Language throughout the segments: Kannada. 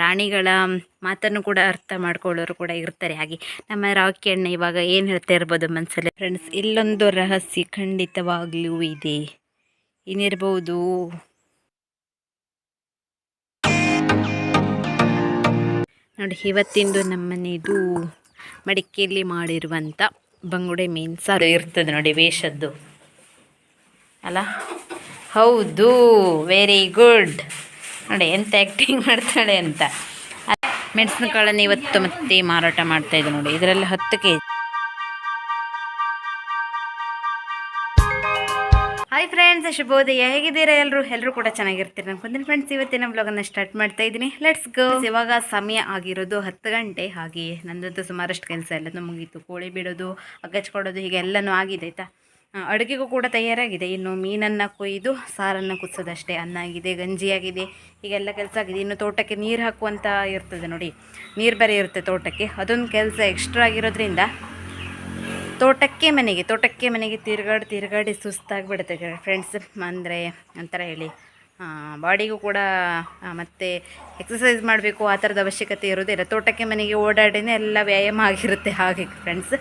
ಪ್ರಾಣಿಗಳ ಮಾತನ್ನು ಕೂಡ ಅರ್ಥ ಮಾಡ್ಕೊಳ್ಳೋರು ಕೂಡ ಇರ್ತಾರೆ. ಹಾಗೆ ನಮ್ಮ ರಾಕಿ ಅಣ್ಣ ಇವಾಗ ಏನು ಹೇಳ್ತಾ ಇರ್ಬೋದು ಮನಸ್ಸಲ್ಲಿ ಫ್ರೆಂಡ್ಸ್ ಇಲ್ಲೊಂದು ರಹಸ್ಯ ಖಂಡಿತವಾಗ್ಲೂ ಇದೆ. ಏನಿರ್ಬೋದು? ನೋಡಿ, ಇವತ್ತಿಂದು ನಮ್ಮನೆದು ಮಡಿಕೆಯಲ್ಲಿ ಮಾಡಿರುವಂಥ ಬಂಗುಡೆ ಮೀನು ಸಾರು ಇರ್ತದೆ ನೋಡಿ, ವೇಷದ್ದು. ಅಲ್ಲ? ಹೌದು ವೆರಿ ಗುಡ್ ನೋಡಿ ಎಂತ ಆ್ಯಕ್ಟಿಂಗ್ ಮಾಡ್ತಾಳೆ ಅಂತ. ಮೆಣಸಿನಕಾಳನ್ನು ಇವತ್ತು ಮತ್ತೆ ಮಾರಾಟ ಮಾಡ್ತಾ ಇದ್ದೆ ನೋಡಿ, ಇದರಲ್ಲಿ ಹತ್ತು ಕೆ ಜಿ ಹಾಯ್ ಫ್ರೆಂಡ್ಸ್ ಶುಭೋದಯ. ಹೇಗಿದ್ದೀರಾ ಎಲ್ಲರೂ ಎಲ್ಲರೂ ಕೂಡ ಚೆನ್ನಾಗಿರ್ತೀರಿ. ಅನ್ಕೊಂತೀನಿ ಫ್ರೆಂಡ್ಸ್ ಇವತ್ತಿನ ಬ್ಲಾಗನ್ನು ಸ್ಟಾರ್ಟ್ ಮಾಡ್ತಾ ಇದ್ದೀನಿ. ಲೆಟ್ಸ್ ಗೋ ಇವಾಗ ಸಮಯ ಆಗಿರೋದು ಹತ್ತು ಗಂಟೆ. ಹಾಗೆ ನಂದಂತೂ ಸುಮಾರಷ್ಟು ಕೆಲಸ ಎಲ್ಲನೂ ಮುಗೀತು. ಕೋಳಿ ಬಿಡೋದು ಅಗಚ್ಕೊಡೋದು ಹೀಗೆ ಎಲ್ಲನೂ ಆಗಿದೆ, ಆಯಿತಾ? ಅಡುಗೆಗೂ ಕೂಡ ತಯಾರಾಗಿದೆ. ಇನ್ನು ಮೀನನ್ನು ಕೊಯ್ದು ಸಾರನ್ನು ಕುದಿಸೋದಷ್ಟೇ. ಅನ್ನ ಆಗಿದೆ ಗಂಜಿಯಾಗಿದೆ ಹೀಗೆಲ್ಲ ಕೆಲಸ ಆಗಿದೆ. ಇನ್ನು ತೋಟಕ್ಕೆ ನೀರು ಹಾಕುವಂತ ಇರ್ತದೆ ನೋಡಿ. ನೀರು ಬೇರೆ ಇರುತ್ತೆ ತೋಟಕ್ಕೆ. ಅದೊಂದು ಕೆಲಸ ಎಕ್ಸ್ಟ್ರಾ ಆಗಿರೋದ್ರಿಂದ ತೋಟಕ್ಕೆ ಮನೆಗೆ ತೋಟಕ್ಕೆ ಮನೆಗೆ ತಿರುಗಾಡಿ ತಿರುಗಾಡಿ ಸುಸ್ತಾಗಿಬಿಡುತ್ತೆ ಫ್ರೆಂಡ್ಸ್ ಅಂದರೆ ಒಂಥರ ಹೇಳಿ ಬಾಡಿಗೂ ಕೂಡ ಮತ್ತು ಮತ್ತೆ ಎಕ್ಸಸೈಸ್ ಮಾಡಬೇಕು ಆ ಥರದ ಅವಶ್ಯಕತೆ ಇರೋದಿಲ್ಲ ತೋಟಕ್ಕೆ ಮನೆಗೆ ಓಡಾಡಿನೇ ಎಲ್ಲ ವ್ಯಾಯಾಮ ಆಗಿರುತ್ತೆ ಹಾಗೆ ಫ್ರೆಂಡ್ಸ್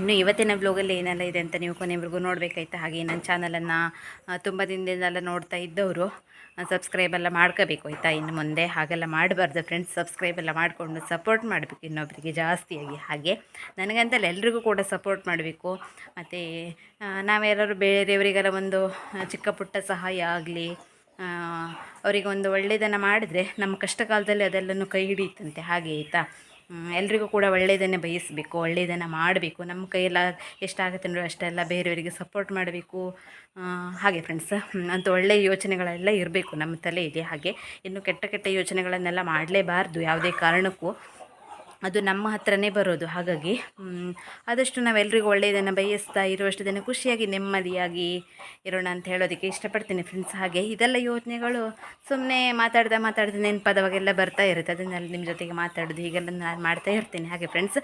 ಇನ್ನು ಇವತ್ತಿನ ಬ್ಲಾಗಲ್ಲಿ ಏನೆಲ್ಲ ಇದೆ ಅಂತ ನೀವು ಕೊನೆವರೆಗೂ ನೋಡಬೇಕಾಯ್ತು. ಹಾಗೆ ನನ್ನ ಚಾನಲನ್ನು ತುಂಬ ದಿನದಿಂದೆಲ್ಲ ನೋಡ್ತಾ ಇದ್ದವರು ಸಬ್ಸ್ಕ್ರೈಬ್ ಎಲ್ಲ ಮಾಡ್ಕೋಬೇಕು ಆಯಿತಾ? ಇನ್ನು ಮುಂದೆ ಹಾಗೆಲ್ಲ ಮಾಡಬಾರ್ದು ಫ್ರೆಂಡ್ಸ್ ಸಬ್ಸ್ಕ್ರೈಬ್ ಎಲ್ಲ ಮಾಡಿಕೊಂಡು ಸಪೋರ್ಟ್ ಮಾಡಬೇಕು ಇನ್ನೊಬ್ಬರಿಗೆ ಜಾಸ್ತಿಯಾಗಿ. ಹಾಗೆ ನನಗಂತಲ್ಲ ಎಲ್ರಿಗೂ ಕೂಡ ಸಪೋರ್ಟ್ ಮಾಡಬೇಕು. ಮತ್ತು ಬೇರೆ ಬೇರೆಯವರಿಗೆಲ್ಲ ಒಂದು ಚಿಕ್ಕ ಪುಟ್ಟ ಸಹಾಯ ಆಗಲಿ ಅವರಿಗೆ ಒಂದು ಒಳ್ಳೆಯದನ್ನು ಮಾಡಿದರೆ ನಮ್ಮ ಕಷ್ಟ ಕಾಲದಲ್ಲಿ ಅದೆಲ್ಲನೂ ಕೈ ಹಿಡಿಯುತ್ತಂತೆ. ಹಾಗೆ ಆಯಿತಾ? ಎಲ್ರಿಗೂ ಕೂಡ ಒಳ್ಳೆಯದನ್ನೇ ಬಯಸಬೇಕು, ಒಳ್ಳೆಯದನ್ನು ಮಾಡಬೇಕು. ನಮ್ಮ ಕೈಯೆಲ್ಲ ಎಷ್ಟಾಗುತ್ತೆ ಅಂದರೆ ಅಷ್ಟೆಲ್ಲ ಬೇರೆಯವರಿಗೆ ಸಪೋರ್ಟ್ ಮಾಡಬೇಕು. ಹಾಗೆ ಫ್ರೆಂಡ್ಸ್ ಅಂತ ಒಳ್ಳೆಯ ಯೋಚನೆಗಳೆಲ್ಲ ಇರಬೇಕು ನಮ್ಮ ತಲೆಯಲ್ಲಿ ಹಾಗೆ. ಇನ್ನು ಕೆಟ್ಟ ಕೆಟ್ಟ ಯೋಚನೆಗಳನ್ನೆಲ್ಲ ಮಾಡಲೇಬಾರ್ದು ಯಾವುದೇ ಕಾರಣಕ್ಕೂ. ಅದು ನಮ್ಮ ಹತ್ರನೇ ಬರೋದು, ಹಾಗಾಗಿ ಆದಷ್ಟು ನಾವೆಲ್ಲರಿಗೂ ಒಳ್ಳೆಯದನ್ನು ಬಯಸ್ತಾ ಇರುವಷ್ಟು ದಿನ ಖುಷಿಯಾಗಿ, ನೆಮ್ಮದಿಯಾಗಿ ಇರೋಣ ಅಂತ ಹೇಳೋದಕ್ಕೆ ಇಷ್ಟಪಡ್ತೀನಿ ಫ್ರೆಂಡ್ಸ್ ಹಾಗೆ ಇದೆಲ್ಲ ಯೋಚನೆಗಳು ಸುಮ್ಮನೆ ಮಾತಾಡ್ತಾ ಮಾತಾಡ್ತಾ ನೆನಪಾದವಾಗೆಲ್ಲ ಬರ್ತಾ ಇರುತ್ತೆ. ಅದನ್ನೆಲ್ಲ ನಿಮ್ಮ ಜೊತೆಗೆ ಮಾತಾಡೋದು, ಹೀಗೆಲ್ಲ ನಾನು ಮಾಡ್ತಾ ಇರ್ತೀನಿ. ಹಾಗೆ ಫ್ರೆಂಡ್ಸ್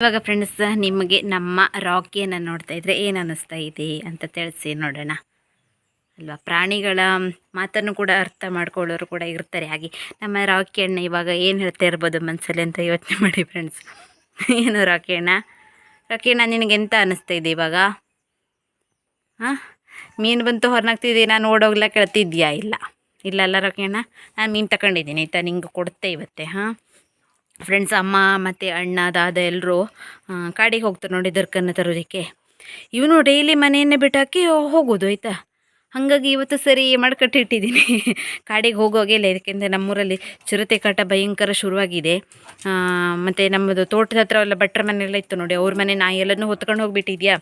ಇವಾಗ ಫ್ರೆಂಡ್ಸ್ ನಿಮಗೆ ನಮ್ಮ ರಾಕಿಯನ್ನು ನೋಡ್ತಾ ಇದ್ರೆ ಏನು ಅನ್ನಿಸ್ತಾ ಇದೆ ಅಂತ ತಿಳಿಸಿ ನೋಡೋಣ. ಅಲ್ವಾ? ಪ್ರಾಣಿಗಳ ಮಾತನ್ನು ಕೂಡ ಅರ್ಥ ಮಾಡ್ಕೊಳ್ಳೋರು ಕೂಡ ಇರ್ತಾರೆ. ಹಾಗೆ ನಮ್ಮ ರಾಕಿ ಅಣ್ಣ ಇವಾಗ ಏನು ಹೇಳ್ತಾ ಇರ್ಬೋದು ಮನಸ್ಸಲ್ಲಿ ಅಂತ ಯೋಚನೆ ಮಾಡಿ ಫ್ರೆಂಡ್ಸ್ ಏನು ರಾಕಿ ಅಣ್ಣ? ರಾಕಿ ಅಣ್ಣ, ನಿನಗೆ ಎಂತ ಅನ್ನಿಸ್ತಾ ಇದೆ ಇವಾಗ? ಹಾಂ? ಮೀನು ಬಂತು ಹೊರನಾಗ್ತಿದ್ದೆ ನಾನು ಓಡೋಗ್ಲ ಕೇಳ್ತಿದ್ಯಾ? ಇಲ್ಲ. ಇಲ್ಲ ಅಲ್ಲ ರಾಕಿ ಅಣ್ಣ, ನಾನು ಮೀನು ತಗೊಂಡಿದ್ದೀನಿ ಆಯಿತಾ? ನಿಂಗೆ ಕೊಡ್ತೆ ಇವತ್ತೆ, ಹಾಂ? ಫ್ರೆಂಡ್ಸ್ ಅಮ್ಮ ಮತ್ತು ಅಣ್ಣ, ದಾದ ಎಲ್ಲರೂ ಕಾಡಿಗೆ ಹೋಗ್ತಾರೆ ನೋಡಿ ದರ್ಕನ್ನು ತರೋದಕ್ಕೆ. ಇವನು ಡೈಲಿ ಮನೆಯನ್ನೇ ಬಿಟ್ಟಾಕಿ ಹೋಗೋದು, ಆಯಿತಾ? ಹಾಗಾಗಿ ಇವತ್ತು ಸರಿ ಮಾಡ್ಕಟ್ಟಿಟ್ಟಿದ್ದೀನಿ ಕಾಡಿಗೆ ಹೋಗೋಗೆ ಇಲ್ಲ, ಯಾಕೆಂದರೆ ನಮ್ಮೂರಲ್ಲಿ ಚಿರತೆ ಕಾಟ ಭಯಂಕರ ಶುರುವಾಗಿದೆ. ಮತ್ತು ನಮ್ಮದು ತೋಟದ ಹತ್ರ ಎಲ್ಲ ಭಟ್ರ ಮನೆಯೆಲ್ಲ ಇತ್ತು ನೋಡಿ, ಅವ್ರ ಮನೆ ನಾಯಿ ಎಲ್ಲನೂ ಹೊತ್ಕೊಂಡು ಹೋಗಿಬಿಟ್ಟಿದ್ಯಾ?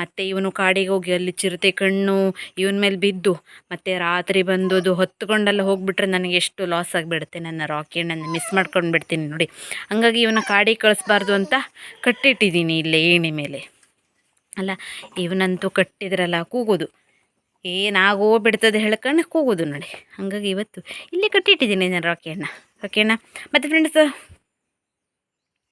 ಮತ್ತು ಇವನು ಕಾಡಿಗೆ ಹೋಗಿ ಅಲ್ಲಿ ಚಿರತೆ ಕಣ್ಣು ಇವನ ಮೇಲೆ ಬಿದ್ದು, ಮತ್ತು ರಾತ್ರಿ ಬಂದು ಅದು ಹೊತ್ಕೊಂಡೆಲ್ಲ ಹೋಗಿಬಿಟ್ರೆ ನನಗೆ ಎಷ್ಟು ಲಾಸ್ ಆಗಿಬಿಡುತ್ತೆ, ನನ್ನ ರಾಕಿ ಹಣ್ಣನ್ನು ಮಿಸ್ ಮಾಡ್ಕೊಂಡು ಬಿಡ್ತೀನಿ ನೋಡಿ. ಹಂಗಾಗಿ ಇವನ ಕಾಡಿಗೆ ಕಳಿಸ್ಬಾರ್ದು ಅಂತ ಕಟ್ಟಿಟ್ಟಿದ್ದೀನಿ ಇಲ್ಲೇ ಏಣಿ ಮೇಲೆ. ಅಲ್ಲ, ಇವನಂತೂ ಕಟ್ಟಿದ್ರಲ್ಲ, ಕೂಗೋದು. ಏನಾಗೋ ಬಿಡ್ತದೆ ಹೇಳ್ಕೊಂಡು ಕೂಗೋದು ನೋಡಿ. ಹಾಗಾಗಿ ಇವತ್ತು ಇಲ್ಲಿ ಕಟ್ಟಿಟ್ಟಿದ್ದೀನಿ ನಾನು ಓಕೆ ಅಣ್ಣ. ಮತ್ತು ಫ್ರೆಂಡ್ಸ್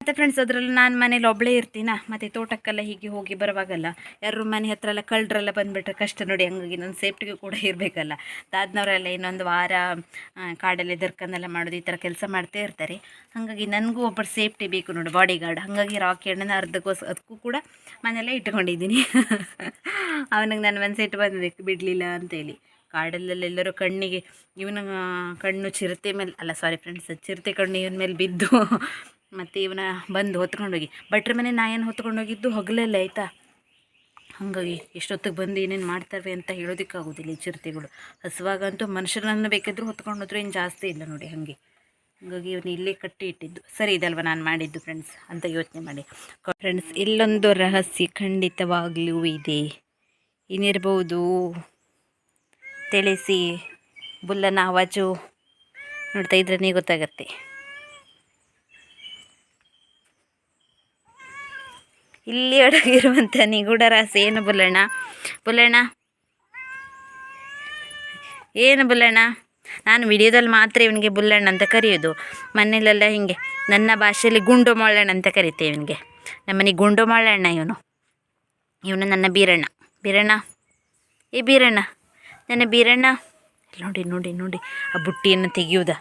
ಮತ್ತು ಫ್ರೆಂಡ್ಸ್ ಅದರಲ್ಲಿ ನಾನು ಮನೇಲಿ ಒಬ್ಬಳೇ ಇರ್ತೀನ? ಮತ್ತು ತೋಟಕ್ಕೆಲ್ಲ ಹೀಗೆ ಹೋಗಿ ಬರುವಾಗಲ್ಲ. ಯಾರು ಮನೆ ಹತ್ರ ಎಲ್ಲ ಕಳ್ಳರೆಲ್ಲ ಬಂದುಬಿಟ್ರೆ ಕಷ್ಟ ನೋಡಿ ಹಂಗಾಗಿ ನನ್ನ ಸೇಫ್ಟಿಗೂ ಕೂಡ ಇರಬೇಕಲ್ಲ. ದಾದ್ನವರೆಲ್ಲ ಇನ್ನೊಂದು ವಾರ ಕಾಡಲ್ಲಿ ದರ್ಕನ್ನೆಲ್ಲ ಮಾಡೋದು ಈ ಥರ ಕೆಲಸ ಮಾಡ್ತಾ ಇರ್ತಾರೆ. ಹಾಗಾಗಿ ನನಗೂ ಒಬ್ಬರು ಸೇಫ್ಟಿ ಬೇಕು ನೋಡಿ ಬಾಡಿ ಗಾರ್ಡ್ ಹಾಗಾಗಿ ರಾಕಿ ಅಣ್ಣನ ಅರ್ಧಕ್ಕೋಸ್, ಅದಕ್ಕೂ ಕೂಡ ಮನೆಯಲ್ಲೇ ಇಟ್ಕೊಂಡಿದ್ದೀನಿ. ಅವನಿಗೆ ನನ್ನ ಮನಸ್ಸಿಟ್ಟು ಬಂದಬೇಕು, ಬಿಡಲಿಲ್ಲ ಅಂತೇಳಿ. ಕಾಡಲ್ಲೆಲ್ಲರೂ ಕಣ್ಣಿಗೆ, ಇವನ ಕಣ್ಣು ಚಿರತೆ ಮೇಲೆ, ಅಲ್ಲ ಸಾರಿ ಫ್ರೆಂಡ್ಸ್ ಚಿರತೆ ಕಣ್ಣು ಇವನ ಮೇಲೆ ಬಿದ್ದು ಮತ್ತು ಇವನ ಬಂದು ಹೊತ್ಕೊಂಡೋಗಿ. ಭಟ್ರ ಮನೆ ನಾಯನ್ನು ಹೊತ್ಕೊಂಡೋಗಿದ್ದು? ಹಗಲಲ್ಲ, ಆಯಿತಾ? ಹಾಗಾಗಿ ಎಷ್ಟೊತ್ತಿಗೆ ಬಂದು ಏನೇನು ಮಾಡ್ತಾರೆ ಅಂತ ಹೇಳೋದಕ್ಕಾಗೋದಿಲ್ಲ ಈ ಚಿರತೆಗಳು. ಹಸುವಾಗಂತೂ ಮನುಷ್ಯರನ್ನು ಬೇಕಾದರೂ ಹೊತ್ಕೊಂಡು ಹೋದ್ರೆ ಏನು ಜಾಸ್ತಿ ಇಲ್ಲ ನೋಡಿ ಹಾಗೆ. ಹಾಗಾಗಿ ಇವನು ಇಲ್ಲೇ ಕಟ್ಟಿ ಇಟ್ಟಿದ್ದು. ಸರಿ ಇದಲ್ವ ನಾನು ಮಾಡಿದ್ದು ಫ್ರೆಂಡ್ಸ್ ಅಂತ ಯೋಚನೆ ಮಾಡಿ. ಫ್ರೆಂಡ್ಸ್ ಇಲ್ಲೊಂದು ರಹಸ್ಯ ಖಂಡಿತವಾಗಲೂ ಇದೆ. ಏನಿರ್ಬೋದು? ತಿಳಿಸಿ. ಬುಲ್ಲನ ಆವಾಜು ನೋಡ್ತಾ ಇದ್ರೇ ಗೊತ್ತಾಗತ್ತೆ. ಇಲ್ಲಿ ಅಡಗಿರುವಂಥ ನಿಗೂಢ ರಾಸಿ ಏನು ಬುಲ್ಲಣ್ಣ ಬುಲ್ಲಣ್ಣ ಏನು ಬುಲ್ಲಣ್ಣ ನಾನು ವಿಡಿಯೋದಲ್ಲಿ ಮಾತ್ರ ಇವನಿಗೆ ಬುಲ್ಲಣ್ಣ ಅಂತ ಕರೆಯೋದು. ಮನೇಲೆಲ್ಲ ಹಿಂಗೆ ನನ್ನ ಭಾಷೆಯಲ್ಲಿ ಗುಂಡು ಮೊಳ್ಳಣ್ಣ ಅಂತ ಕರಿತೇವೆ ಇವನಿಗೆ. ನಮ್ಮನೆ ಗುಂಡು ಮೊಳ್ಳಣ್ಣ ಇವನು. ಇವನು ನನ್ನ ಬೀರಣ್ಣ. ಬೀರಣ್ಣ? ಏ ಬೀರಣ್ಣ, ನನ್ನ ಬೀರಣ್ಣ. ನೋಡಿ ನೋಡಿ ನೋಡಿ. ಆ ಬುಟ್ಟಿಯನ್ನು ತೆಗೆಯುವುದ.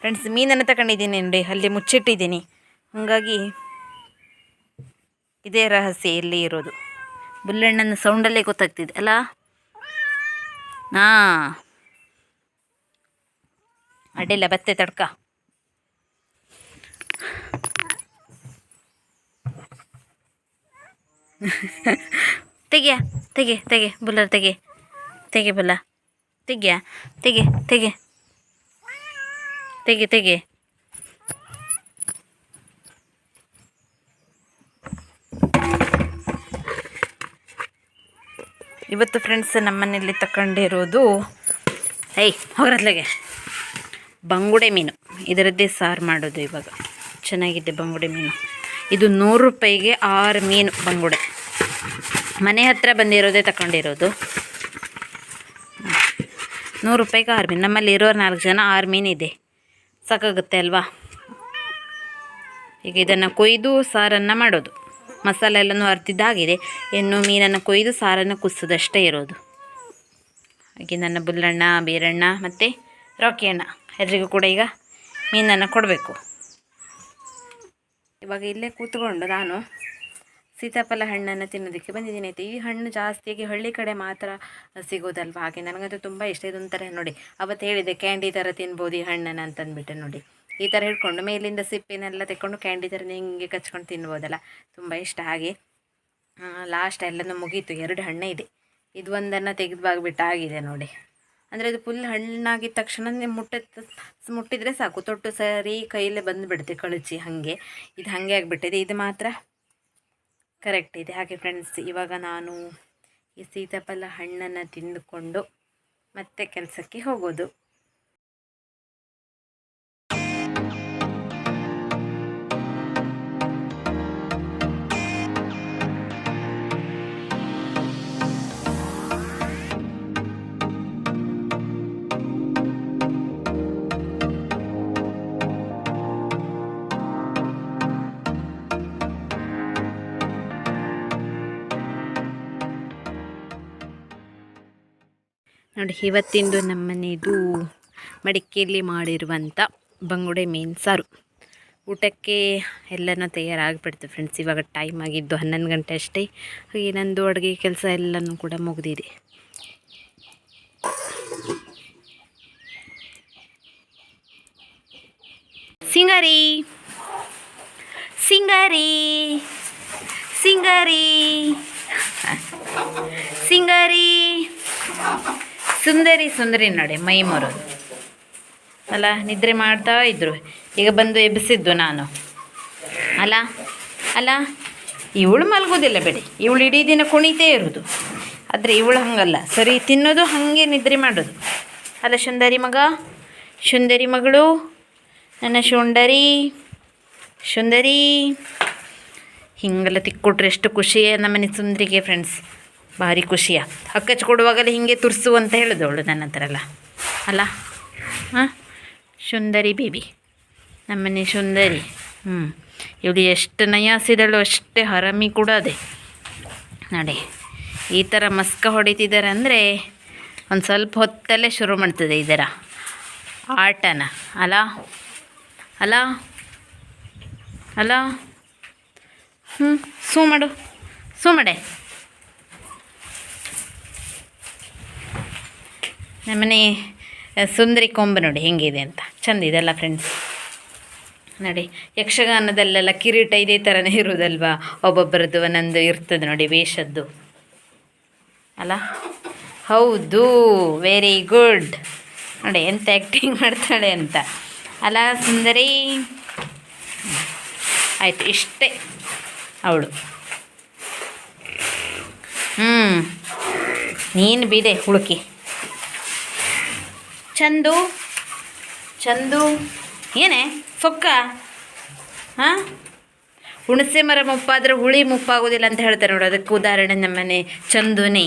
ಫ್ರೆಂಡ್ಸ್ ಮೀನನ್ನು ತಗೊಂಡಿದ್ದೀನಿ ನೋಡಿ. ಅಲ್ಲಿ ಮುಚ್ಚಿಟ್ಟಿದ್ದೀನಿ. ಹಾಗಾಗಿ ಇದೇ ರಹಸ್ಯ ಇಲ್ಲಿ ಇರೋದು. ಬುಲ್ಲಣ್ಣನ ಸೌಂಡಲ್ಲೇ ಗೊತ್ತಾಗ್ತಿದೆ ಅಲ್ಲ ಹಾಂ. ಅಡ್ಡಿಲ್ಲ, ಬತ್ತೆ ತಡ್ಕ. ತೆಗಿಯ, ತೆಗೆ ತೆಗೆ, ಬುಲ್ಲರ್ ತೆಗೆ. ತೆಗೆ ಬುಲ್ಲ. ತೆಗಿಯ, ತೆಗೆ ತೆಗೆ. ತೆಗೆ ತೆಗೆ. ಇವತ್ತು ಫ್ರೆಂಡ್ಸ್ ನಮ್ಮನೇಲಿ ತಗೊಂಡಿರೋದು ಏಯ್, ಹೋಗ್ರತ್ಲಗೆ. ಬಂಗುಡೆ ಮೀನು. ಇದರದ್ದೇ ಸಾರು ಮಾಡೋದು ಇವಾಗ. ಚೆನ್ನಾಗಿದೆ ಬಂಗುಡೆ ಮೀನು. ಇದು ನೂರು ರೂಪಾಯಿಗೆ ಆರು ಮೀನು ಬಂಗುಡೆ. ಮನೆ ಹತ್ರ ಬಂದಿರೋದೇ ತಗೊಂಡಿರೋದು ನೂರು ರೂಪಾಯಿಗೆ ಆರು ಮೀನು. ನಮ್ಮಲ್ಲಿ ಇರೋ ನಾಲ್ಕು ಜನ, ಆರು ಮೀನಿದೆ ಸಾಕಾಗುತ್ತೆ ಅಲ್ವಾ? ಈಗ ಇದನ್ನು ಕೊಯ್ದು ಸಾರನ್ನು ಮಾಡೋದು. ಮಸಾಲೆ ಎಲ್ಲನೂ ಅರ್ತಿದ್ದಾಗಿದೆ ಇನ್ನು ಮೀನನ್ನು ಕೊಯ್ದು ಸಾರನ್ನು ಕುದಿಸೋದಷ್ಟೇ ಇರೋದು. ಹಾಗೆ ನನ್ನ ಬುಲ್ಲಣ್ಣ, ಬೀರಣ್ಣ ಮತ್ತು ರಾಕಿ ಅಣ್ಣ ಎಲ್ರಿಗೂ ಕೂಡ ಈಗ ಮೀನನ್ನು ಕೊಡಬೇಕು. ಇವಾಗ ಇಲ್ಲೇ ಕೂತ್ಕೊಂಡು ನಾನು ಸೀತಾಫಲ ಹಣ್ಣನ್ನು ತಿನ್ನೋದಕ್ಕೆ ಬಂದಿದ್ದೀನಿ. ಆಯ್ತು ಈ ಹಣ್ಣು ಜಾಸ್ತಿಯಾಗಿ ಹಳ್ಳಿ ಕಡೆ ಮಾತ್ರ ಸಿಗೋದಲ್ವ? ಹಾಗೆ ನನಗಂತೂ ತುಂಬ ಇಷ್ಟ. ಇದೊಂಥರ ನೋಡಿ, ಅವತ್ತು ಹೇಳಿದೆ ಕ್ಯಾಂಡಿ ಥರ ತಿನ್ಬೋದು ಈ ಹಣ್ಣನ್ನು ಅಂತಂದ್ಬಿಟ್ಟು ನೋಡಿ. ಈ ಥರ ಹಿಡ್ಕೊಂಡು ಮೇಲಿಂದ ಸಿಪ್ಪಿನೆಲ್ಲ ತೆಕ್ಕೊಂಡು ಕ್ಯಾಂಡಿ ಥರ ಹಿಂಗೆ ಕಚ್ಕೊಂಡು ತಿನ್ಬೋದಲ್ಲ? ತುಂಬ ಇಷ್ಟ ಹಾಗೆ. ಲಾಸ್ಟ್ ಎಲ್ಲನೂ ಮುಗೀತು. ಎರಡು ಹಣ್ಣೆ ಇದೆ. ಇದು ಒಂದನ್ನು ತೆಗೆದುಬಾಗ್ಬಿಟ್ಟು ಆಗಿದೆ ನೋಡಿ. ಅಂದರೆ ಅದು ಫುಲ್ ಹಣ್ಣಾಗಿದ ತಕ್ಷಣ ಮುಟ್ಟ ಮುಟ್ಟಿದರೆ ಸಾಕು. ತೊಟ್ಟು ಸರಿ ಕೈಯಲ್ಲೇ ಬಂದುಬಿಡುತ್ತೆ ಕಳಚಿ ಹಾಗೆ. ಇದು ಹಾಗೆ ಆಗಿಬಿಟ್ಟಿದೆ. ಇದು ಮಾತ್ರ ಕರೆಕ್ಟ್ ಇದೆ. ಹಾಗೆ ಫ್ರೆಂಡ್ಸ್ ಇವಾಗ ನಾನು ಈ ಸೀತಾಫಲ ಹಣ್ಣನ್ನು ತಿಂದುಕೊಂಡು ಮತ್ತೆ ಕೆಲಸಕ್ಕೆ ಹೋಗೋದು. ನೋಡಿ, ಇವತ್ತಿಂದು ನಮ್ಮನೆಯದು ಮಡಿಕೆಯಲ್ಲಿ ಮಾಡಿರುವಂಥ ಬಂಗುಡೆ ಮೀನು ಸಾರು. ಊಟಕ್ಕೆ ಎಲ್ಲನೂ ತಯಾರಾಗಿಬಿಡ್ತು ಫ್ರೆಂಡ್ಸ್ ಇವಾಗ ಟೈಮ್ ಆಗಿದ್ದು ಹನ್ನೊಂದು ಗಂಟೆ ಅಷ್ಟೇ. ಹಾಗೆ ನಂದು ಅಡುಗೆ ಕೆಲಸ ಎಲ್ಲನೂ ಕೂಡ ಮುಗಿದಿದೆ. ಸಿಂಗರಿ ಸಿಂಗರಿ ಸಿಂಗರಿ, ಸಿಂಗಾರಿ. ಸುಂದರಿ ಸುಂದರಿ ನೋಡಿ, ಮೈ ಮರೋದು. ಅಲ್ಲ, ನಿದ್ರೆ ಮಾಡ್ತಾ ಇದ್ರು. ಈಗ ಬಂದು ಎಬ್ಬಿಸಿದ್ದು ನಾನು. ಅಲ್ಲ ಅಲ್ಲ, ಇವಳು ಮಲಗೋದಿಲ್ಲ ಬಿಡಿ. ಇವಳು ಇಡೀ ದಿನ ಕುಣಿತೇ ಇರೋದು. ಆದರೆ ಇವಳು ಹಂಗಲ್ಲ. ಸರಿ, ತಿನ್ನೋದು ಹಾಗೆ ನಿದ್ರೆ ಮಾಡೋದು. ಅಲ್ಲ, ಸುಂದರಿ ಮಗ, ಸುಂದರಿ ಮಗಳು, ನನ್ನ ಶುಂಡರಿ ಸುಂದರಿ. ಹಿಂಗೆಲ್ಲ ತಿಕ್ಕೊಟ್ರೆ ಎಷ್ಟು ಖುಷಿ ನಮ್ಮನೆ ಸುಂದರಿಗೆ ಫ್ರೆಂಡ್ಸ್ ಭಾರಿ ಖುಷಿಯ. ಹಕ್ಕಚ್ಚು ಕೊಡುವಾಗಲೇ ಹೀಗೆ ತುರ್ಸು ಅಂತ ಹೇಳಿದವಳು ನನ್ನ ಹತ್ರ ಅಲ್ಲ. ಅಲ್ಲ? ಹಾಂ? ಸುಂದರಿ ಬೇಬಿ. ನಮ್ಮನೆ ಸುಂದರಿ. ಹ್ಞೂ ಇವಳು ಎಷ್ಟು ನಯಾಸಿದಳು ಅಷ್ಟೇ ಹರಮಿ ಕೂಡ ಅದೇ. ನೋಡಿ, ಈ ಥರ ಮಸ್ಕ ಹೊಡಿತಿದ್ದಾರೆ ಅಂದರೆ ಒಂದು ಸ್ವಲ್ಪ ಹೊತ್ತಲ್ಲೇ ಶುರು ಮಾಡ್ತದೆ ಇದರ ಆಟನ. ಅಲ ಅಲ ಅಲ ಹ್ಞೂ ಸೂ ಮಾಡು. ಸೂ ಮಾಡೆ. ನಮ್ಮನೆ ಸುಂದರಿ ಕೊಂಬು ನೋಡಿ ಹೆಂಗಿದೆ ಅಂತ. ಚಂದ ಇದೆಲ್ಲ ಫ್ರೆಂಡ್ಸ್ ನೋಡಿ, ಯಕ್ಷಗಾನದಲ್ಲೆಲ್ಲ ಕಿರೀಟ ಇದೇ ಥರನೇ ಇರೋದಲ್ವಾ? ಒಬ್ಬೊಬ್ಬರದ್ದು ಒಂದೊಂದು ಇರ್ತದೆ ನೋಡಿ ವೇಷದ್ದು. ಅಲ್ಲ? ಹೌದು ವೆರಿ ಗುಡ್ ನೋಡಿ, ಎಂತ ಆ್ಯಕ್ಟಿಂಗ್ ಮಾಡ್ತಾಳೆ ಅಂತ. ಅಲ್ಲ ಸುಂದರಿ? ಆಯಿತು, ಇಷ್ಟೇ ಅವಳು. ಹ್ಞೂ ನೀನು ಬಿಡೆ ಹುಡುಕಿ. ಚಂದು ಚಂದು, ಏನೇ ಫೊಕ್ಕ ಹಾಂ? ಹುಣಸೆ ಮರ ಮುಪ್ಪಾದ್ರೆ ಹುಳಿ ಮುಪ್ಪಾಗೋದಿಲ್ಲ ಅಂತ ಹೇಳ್ತಾರೆ ನೋಡಿ, ಅದಕ್ಕೆ ಉದಾಹರಣೆ ನಮ್ಮನೆ ಚಂದುನಿ.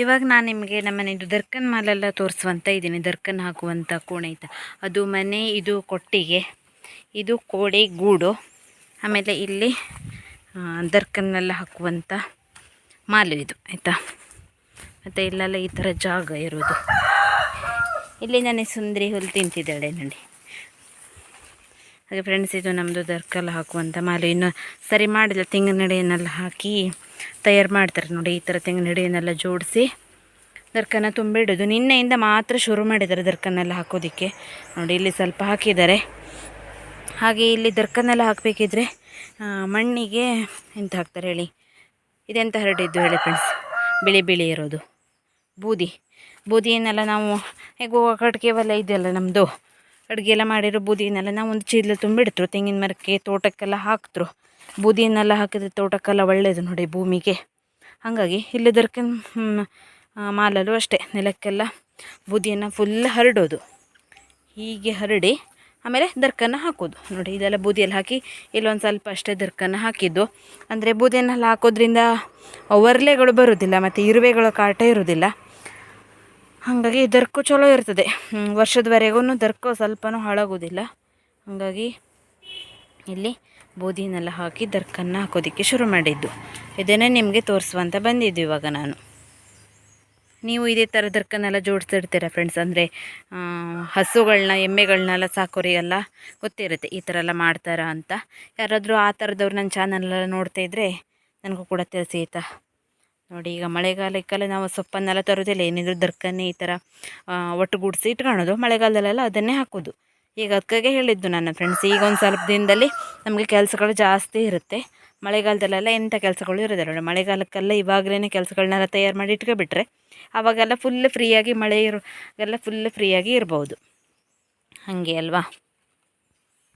ಇವಾಗ ನಾನು ನಿಮಗೆ ನಮ್ಮನೆದು ದರ್ಕನ್ ಮಾಲೆಲ್ಲ ತೋರಿಸುವಂತ ಇದ್ದೀನಿ, ದರ್ಕನ್ ಹಾಕುವಂಥ ಕೋಣೆ ಐತೆ. ಅದು ಮನೆ, ಇದು ಕೊಟ್ಟಿಗೆ, ಇದು ಕೋಡೆ, ಗೂಡು, ಆಮೇಲೆ ಇಲ್ಲಿ ದರ್ಕನ್ನೆಲ್ಲ ಹಾಕುವಂಥ ಮಾಲು ಇದು, ಆಯಿತಾ? ಮತ್ತು ಇಲ್ಲೆಲ್ಲ ಈ ಥರ ಜಾಗ ಇರೋದು. ಇಲ್ಲಿ ನಾನೇ ಸುಂದರಿ ಹುಲ್ಲು ತಿಂತಿದ್ದಾಳೆ ನೋಡಿ. ಹಾಗೆ ಫ್ರೆಂಡ್ಸ್ ಇದು ನಮ್ಮದು ದರ್ಕಲ್ಲ ಹಾಕುವಂಥ ಮಾಲು. ಇನ್ನು ಸರಿ ಮಾಡಿಲ್ಲ ತೆಂಗಿನಡೆಯನ್ನೆಲ್ಲ ಹಾಕಿ ತಯಾರು ಮಾಡ್ತಾರೆ ನೋಡಿ, ಈ ಥರ ತೆಂಗಿನಡೆಯನ್ನೆಲ್ಲ ಜೋಡಿಸಿ ದರ್ಕನ ತುಂಬಿಡೋದು. ನಿನ್ನೆಯಿಂದ ಮಾತ್ರ ಶುರು ಮಾಡಿದ್ದಾರೆ ದರ್ಕನ್ನೆಲ್ಲ ಹಾಕೋದಕ್ಕೆ. ನೋಡಿ, ಇಲ್ಲಿ ಸ್ವಲ್ಪ ಹಾಕಿದ್ದಾರೆ. ಹಾಗೆ ಇಲ್ಲಿ ದರ್ಕನ್ನೆಲ್ಲ ಹಾಕಬೇಕಿದ್ರೆ ಮಣ್ಣಿಗೆ ಎಂತ ಹಾಕ್ತಾರೆ ಹೇಳಿ? ಇದೆಂತ ಹರಡಿದ್ದು ಹೇಳಿ ಫ್ರೆಂಡ್ಸ್ ಬಿಳಿ ಬಿಳಿ ಇರೋದು. ಬೂದಿ. ಬೂದಿಯನ್ನೆಲ್ಲ ನಾವು, ಹೇಗೋ ಕಟ್ಗೆ ಒಲೆ ಇದೆಯಲ್ಲ ನಮ್ಮದು ಅಡುಗೆ ಎಲ್ಲ ಮಾಡಿರೋ ಬೂದಿಯನ್ನೆಲ್ಲ ನಾವು ಒಂದು ಚೀಲ ತುಂಬಿಡ್ತರು, ತೆಂಗಿನ ಮರಕ್ಕೆ ತೋಟಕ್ಕೆಲ್ಲ ಹಾಕ್ತರು. ಬೂದಿಯನ್ನೆಲ್ಲ ಹಾಕಿದ್ರೆ ತೋಟಕ್ಕೆಲ್ಲ ಒಳ್ಳೆಯದು ನೋಡಿ ಭೂಮಿಗೆ. ಹಾಗಾಗಿ ಇಲ್ಲಿ ದರ್ಕ ಮಾಲಲ್ಲೂ ಅಷ್ಟೇ ನೆಲಕ್ಕೆಲ್ಲ ಬೂದಿಯನ್ನು ಫುಲ್ ಹರಡೋದು. ಹೀಗೆ ಹರಡಿ ಆಮೇಲೆ ದರ್ಕನ್ನು ಹಾಕೋದು. ನೋಡಿ, ಇದೆಲ್ಲ ಬೂದಿಯಲ್ಲಿ ಹಾಕಿ ಇಲ್ಲೊಂದು ಸ್ವಲ್ಪ ಅಷ್ಟೇ ದರ್ಕನ್ನು ಹಾಕಿದ್ದು. ಅಂದರೆ ಬೂದಿಯನ್ನೆಲ್ಲ ಹಾಕೋದ್ರಿಂದ ಒರ್ಲೆಗಳು ಬರೋದಿಲ್ಲ, ಮತ್ತು ಇರುವೆಗಳ ಕಾಟ ಇರೋದಿಲ್ಲ. ಹಾಗಾಗಿ ದರ್ಕು ಚಲೋ ಇರ್ತದೆ. ವರ್ಷದವರೆಗೂ ದರ್ಕು ಸ್ವಲ್ಪನೂ ಹಾಳಾಗೋದಿಲ್ಲ. ಹಾಗಾಗಿ ಇಲ್ಲಿ ಬೂದಿನೆಲ್ಲ ಹಾಕಿ ದರ್ಕನ್ನು ಹಾಕೋದಕ್ಕೆ ಶುರು ಮಾಡಿದ್ದು. ಇದನ್ನೇ ನಿಮಗೆ ತೋರಿಸುವಂತ ಬಂದಿದ್ದು ಇವಾಗ ನಾನು. ನೀವು ಇದೇ ಥರ ಜೋಡಿಸಿರ್ತೀರ ಫ್ರೆಂಡ್ಸ್ ಅಂದರೆ ಹಸುಗಳನ್ನ ಎಮ್ಮೆಗಳನ್ನೆಲ್ಲ ಸಾಕೋರಿಗೆಲ್ಲ ಗೊತ್ತಿರುತ್ತೆ ಈ ಥರ ಎಲ್ಲ ಮಾಡ್ತಾರಾ ಅಂತ. ಯಾರಾದರೂ ಆ ಥರದವ್ರು ನನ್ನ ಚಾನಲೆಲ್ಲ ನೋಡ್ತಾ ಇದ್ದರೆ ನನಗೂ ಕೂಡ ತಿಳಿಸಿ ಆಯಿತಾ? ನೋಡಿ, ಈಗ ಮಳೆಗಾಲಕ್ಕೆಲ್ಲ ನಾವು ಸೊಪ್ಪನ್ನೆಲ್ಲ ತರೋದಿಲ್ಲ ಏನಿದ್ರು ದರ್ಕನ್ನೇ ಈ ಥರ ಒಟ್ಟುಗೂಡಿಸಿ ಇಟ್ಕೊಳೋದು ಮಳೆಗಾಲದಲ್ಲೆಲ್ಲ ಅದನ್ನೇ ಹಾಕೋದು. ಈಗ ಅದಕ್ಕಾಗೆ ಹೇಳಿದ್ದು ನನ್ನ ಫ್ರೆಂಡ್ಸ್ ಈಗ ಒಂದು ಸ್ವಲ್ಪ ದಿನದಲ್ಲಿ ನಮಗೆ ಕೆಲಸಗಳು ಜಾಸ್ತಿ ಇರುತ್ತೆ. ಮಳೆಗಾಲದಲ್ಲೆಲ್ಲ ಎಂಥ ಕೆಲಸಗಳು ಇರೋದಿಲ್ಲ ನೋಡಿ. ಮಳೆಗಾಲಕ್ಕೆಲ್ಲ ಇವಾಗಲೇ ಕೆಲಸಗಳನ್ನೆಲ್ಲ ತಯಾರು ಮಾಡಿ ಇಟ್ಕೊಬಿಟ್ರೆ ಆವಾಗೆಲ್ಲ ಫುಲ್ ಫ್ರೀಯಾಗಿ ಮಳೆ ಇರೋ, ಎಲ್ಲ ಫುಲ್ ಫ್ರೀಯಾಗಿ ಇರ್ಬೋದು. ಹಾಗೆ ಅಲ್ವಾ?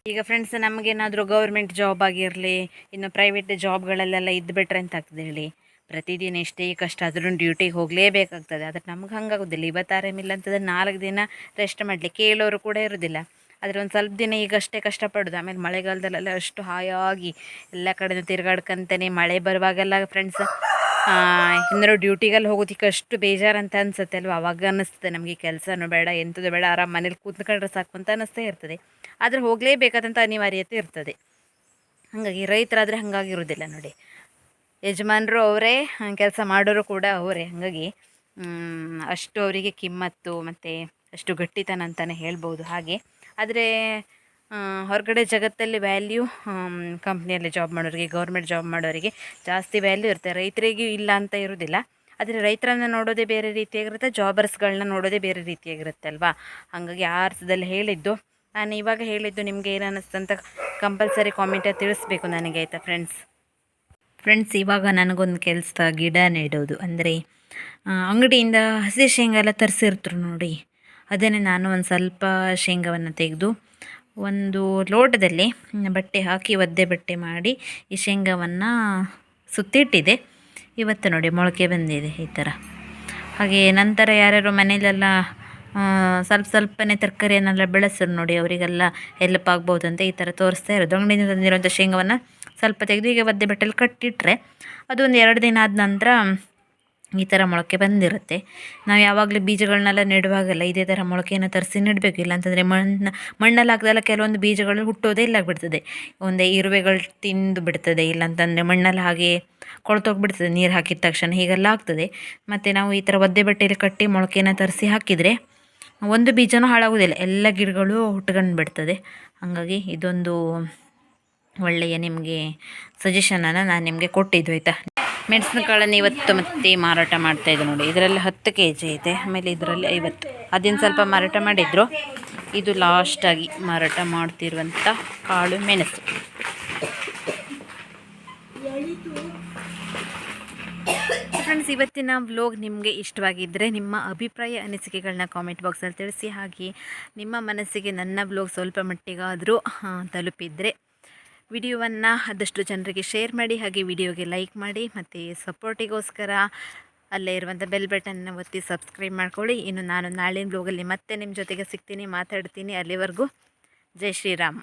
ಈಗ ಫ್ರೆಂಡ್ಸ್ ನಮಗೇನಾದರೂ ಗೌರ್ಮೆಂಟ್ ಜಾಬ್ ಆಗಿರಲಿ, ಇನ್ನು ಪ್ರೈವೇಟ್ ಜಾಬ್ಗಳಲ್ಲೆಲ್ಲ ಇದ್ದುಬಿಟ್ರೆ ಅಂತ ಆಗ್ತದೆ ಹೇಳಿ? ಪ್ರತಿದಿನ ಎಷ್ಟೇ ಕಷ್ಟ ಆದ್ರೂ ಡ್ಯೂಟಿಗೆ ಹೋಗಲೇಬೇಕಾಗ್ತದೆ. ಆದರೆ ನಮ್ಗೆ ಹಂಗಾಗೋದಿಲ್ಲ. ಇವತ್ತು ಆರಾಮಿಲ್ಲ ಅಂತಂದ್ರೆ ನಾಲ್ಕು ದಿನ ರೆಸ್ಟ್ ಮಾಡಲಿ ಕೇಳೋರು ಕೂಡ ಇರೋದಿಲ್ಲ. ಆದರೆ ಒಂದು ಸ್ವಲ್ಪ ದಿನ ಈಗ ಅಷ್ಟೇ ಕಷ್ಟಪಡೋದು. ಆಮೇಲೆ ಮಳೆಗಾಲದಲ್ಲೆಲ್ಲ ಅಷ್ಟು ಹಾಯಾಗಿ ಎಲ್ಲ ಕಡೆ ತಿರ್ಗಾಡ್ಕೊಂತಾನೆ ಮಳೆ ಬರುವಾಗೆಲ್ಲ ಫ್ರೆಂಡ್ಸ್ ಏನಾದ್ರು ಡ್ಯೂಟಿಗೆಲ್ಲ ಹೋಗೋದಕ್ಕೆ ಅಷ್ಟು ಬೇಜಾರು ಅಂತ ಅನಿಸುತ್ತೆ ಅಲ್ವ ಅವಾಗ ಅನ್ನಿಸ್ತದೆ ನಮಗೆ ಕೆಲಸನೂ ಬೇಡ ಎಂಥದ್ದು ಬೇಡ, ಆರಾಮ ಮನೇಲಿ ಕೂತ್ಕೊಂಡ್ರೆ ಸಾಕು ಅಂತ ಅನ್ನಿಸ್ತೇ ಇರ್ತದೆ. ಆದರೆ ಹೋಗಲೇಬೇಕಾದಂಥ ಅನಿವಾರ್ಯತೆ ಇರ್ತದೆ. ಹಾಗಾಗಿ ರೈತರಾದರೆ ಹಾಗಾಗಿರೋದಿಲ್ಲ ನೋಡಿ. ಯಜಮಾನರು ಅವರೇ, ಕೆಲಸ ಮಾಡೋರು ಕೂಡ ಅವರೇ. ಹಾಗಾಗಿ ಅಷ್ಟು ಅವರಿಗೆ ಕಿಮ್ಮತ್ತು ಮತ್ತು ಅಷ್ಟು ಗಟ್ಟಿತನ ಅಂತಲೇ ಹೇಳ್ಬೋದು. ಹಾಗೆ ಆದರೆ ಹೊರಗಡೆ ಜಗತ್ತಲ್ಲಿ ವ್ಯಾಲ್ಯೂ ಕಂಪ್ನಿಯಲ್ಲಿ ಜಾಬ್ ಮಾಡೋರಿಗೆ ಗೌರ್ಮೆಂಟ್ ಜಾಬ್ ಮಾಡೋರಿಗೆ ಜಾಸ್ತಿ ವ್ಯಾಲ್ಯೂ ಇರುತ್ತೆ. ರೈತರಿಗೂ ಇಲ್ಲ ಅಂತ ಇರೋದಿಲ್ಲ. ಆದರೆ ರೈತರನ್ನು ನೋಡೋದೇ ಬೇರೆ ರೀತಿಯಾಗಿರುತ್ತೆ ಜಾಬರ್ಸ್ಗಳನ್ನ ನೋಡೋದೇ ಬೇರೆ ರೀತಿಯಾಗಿರುತ್ತೆ ಅಲ್ವಾ? ಹಾಗಾಗಿ ಆ ಅರ್ಥದಲ್ಲಿ ಹೇಳಿದ್ದು. ನಾನು ಇವಾಗ ಹೇಳಿದ್ದು ನಿಮಗೆ ಏನು ಅನ್ನಿಸ್ತು ಅಂತ ಕಂಪಲ್ಸರಿ ಕಾಮೆಂಟ್ ತಿಳಿಸ್ಬೇಕು ನನಗೆ, ಆಯಿತಾ ಫ್ರೆಂಡ್ಸ್ ಫ್ರೆಂಡ್ಸ್ ಇವಾಗ ನನಗೊಂದು ಕೆಲಸ ಗಿಡ ನೆಡೋದು. ಅಂದರೆ ಅಂಗಡಿಯಿಂದ ಹಸಿ ಶೇಂಗಾ ಎಲ್ಲ ತರಿಸಿರ್ತರು ನೋಡಿ. ಅದನ್ನೇ ನಾನು ಒಂದು ಸ್ವಲ್ಪ ಶೇಂಗಾವನ್ನು ತೆಗೆದು ಒಂದು ಲೋಟದಲ್ಲಿ ಬಟ್ಟೆ ಹಾಕಿ ಒದ್ದೆ ಬಟ್ಟೆ ಮಾಡಿ ಈ ಶೇಂಗಾವನ್ನು ಸುತ್ತಿಟ್ಟಿದೆ. ಇವತ್ತು ನೋಡಿ ಮೊಳಕೆ ಬಂದಿದೆ ಈ ಥರ. ಹಾಗೆ ನಂತರ ಯಾರ್ಯಾರು ಮನೇಲೆಲ್ಲ ಸ್ವಲ್ಪ ಸ್ವಲ್ಪನೇ ತರಕಾರಿಯನ್ನೆಲ್ಲ ಬೆಳೆಸಿದ್ರು ನೋಡಿ, ಅವರಿಗೆಲ್ಲ ಹೆಲ್ಪ್ ಆಗ್ಬೋದು ಅಂತ ಈ ಥರ ತೋರಿಸ್ತಾ ಇರೋದು. ಅಂಗಡಿಯಿಂದ ತಂದಿರುವಂಥ ಶೇಂಗಾವನ್ನು ಸ್ವಲ್ಪ ತೆಗೆದು ಈಗ ಒದ್ದೆ ಬಟ್ಟೆಲಿ ಕಟ್ಟಿಟ್ಟರೆ ಅದು ಒಂದು ಎರಡು ದಿನ ಆದ ನಂತರ ಈ ಥರ ಮೊಳಕೆ ಬಂದಿರುತ್ತೆ. ನಾವು ಯಾವಾಗಲೂ ಬೀಜಗಳನ್ನೆಲ್ಲ ನೆಡುವಾಗೆಲ್ಲ ಇದೇ ಥರ ಮೊಳಕೆಯನ್ನು ತರಿಸಿ ನೆಡಬೇಕು. ಇಲ್ಲಾಂತಂದರೆ ಮಣ್ಣು ಮಣ್ಣಲ್ಲಿ ಹಾಕಿದೆಲ್ಲ ಕೆಲವೊಂದು ಬೀಜಗಳು ಹುಟ್ಟೋದೇ ಇಲ್ಲ ಬಿಡ್ತದೆ ಒಂದೇ ಇರುವೆಗಳು ತಿಂದು ಬಿಡ್ತದೆ. ಇಲ್ಲಾಂತಂದರೆ ಮಣ್ಣಲ್ಲಿ ಹಾಗೆ ಕೊಳ್ತೋಗ್ಬಿಡ್ತದೆ ನೀರು ಹಾಕಿದ ತಕ್ಷಣ ಹೀಗೆಲ್ಲ ಆಗ್ತದೆ. ಮತ್ತು ನಾವು ಈ ಥರ ಒದ್ದೆ ಬಟ್ಟೆಯಲ್ಲಿ ಕಟ್ಟಿ ಮೊಳಕೆಯನ್ನು ತರಿಸಿ ಹಾಕಿದರೆ ಒಂದು ಬೀಜನೂ ಹಾಳಾಗೋದಿಲ್ಲ. ಎಲ್ಲ ಗಿಡಗಳು ಹುಟ್ಕೊಂಡು ಬಿಡ್ತದೆ ಹಾಗಾಗಿ ಇದೊಂದು ಒಳ್ಳೆಯ ನಿಮಗೆ ಸಜೆಷನನ್ನು ನಾನು ನಿಮಗೆ ಕೊಟ್ಟಿದ್ದು, ಆಯಿತಾ? ಮೆಣಸಿನಕಾಳನ್ನು ಇವತ್ತು ಮತ್ತೆ ಮಾರಾಟ ಮಾಡ್ತಾಯಿದ್ದೆ ನೋಡಿ. ಇದರಲ್ಲಿ ಹತ್ತು ಕೆ ಜಿ ಇದೆ. ಆಮೇಲೆ ಇದರಲ್ಲಿ ಐವತ್ತು. ಅದನ್ನು ಸ್ವಲ್ಪ ಮಾರಾಟ ಮಾಡಿದರು. ಇದು ಲಾಸ್ಟಾಗಿ ಮಾರಾಟ ಮಾಡ್ತಿರುವಂಥ ಕಾಳು ಮೆಣಸು. ಫ್ರೆಂಡ್ಸ್ ಇವತ್ತಿನ ವ್ಲೋಗ್ ನಿಮಗೆ ಇಷ್ಟವಾಗಿದ್ದರೆ ನಿಮ್ಮ ಅಭಿಪ್ರಾಯ ಅನಿಸಿಕೆಗಳನ್ನ ಕಾಮೆಂಟ್ ಬಾಕ್ಸಲ್ಲಿ ತಿಳಿಸಿ. ಹಾಗೆ ನಿಮ್ಮ ಮನಸ್ಸಿಗೆ ನನ್ನ ವ್ಲೋಗ್ ಸ್ವಲ್ಪ ಮಟ್ಟಿಗಾದರೂ ತಲುಪಿದರೆ ವಿಡಿಯೋವನ್ನು ಆದಷ್ಟು ಜನರಿಗೆ ಶೇರ್ ಮಾಡಿ, ಹಾಗೆ ವಿಡಿಯೋಗೆ ಲೈಕ್ ಮಾಡಿ, ಮತ್ತು ಸಪೋರ್ಟಿಗೋಸ್ಕರ ಅಲ್ಲೇ ಇರುವಂಥ ಬೆಲ್ ಬಟನ್ನ ಒತ್ತಿ ಸಬ್ಸ್ಕ್ರೈಬ್ ಮಾಡ್ಕೊಳ್ಳಿ. ಇನ್ನು ನಾನು ನಾಳಿನ ಬ್ಲೋಗಲ್ಲಿ ಮತ್ತೆ ನಿಮ್ಮ ಜೊತೆಗೆ ಸಿಗ್ತೀನಿ, ಮಾತಾಡ್ತೀನಿ. ಅಲ್ಲಿವರೆಗೂ ಜೈ ಶ್ರೀರಾಮ್.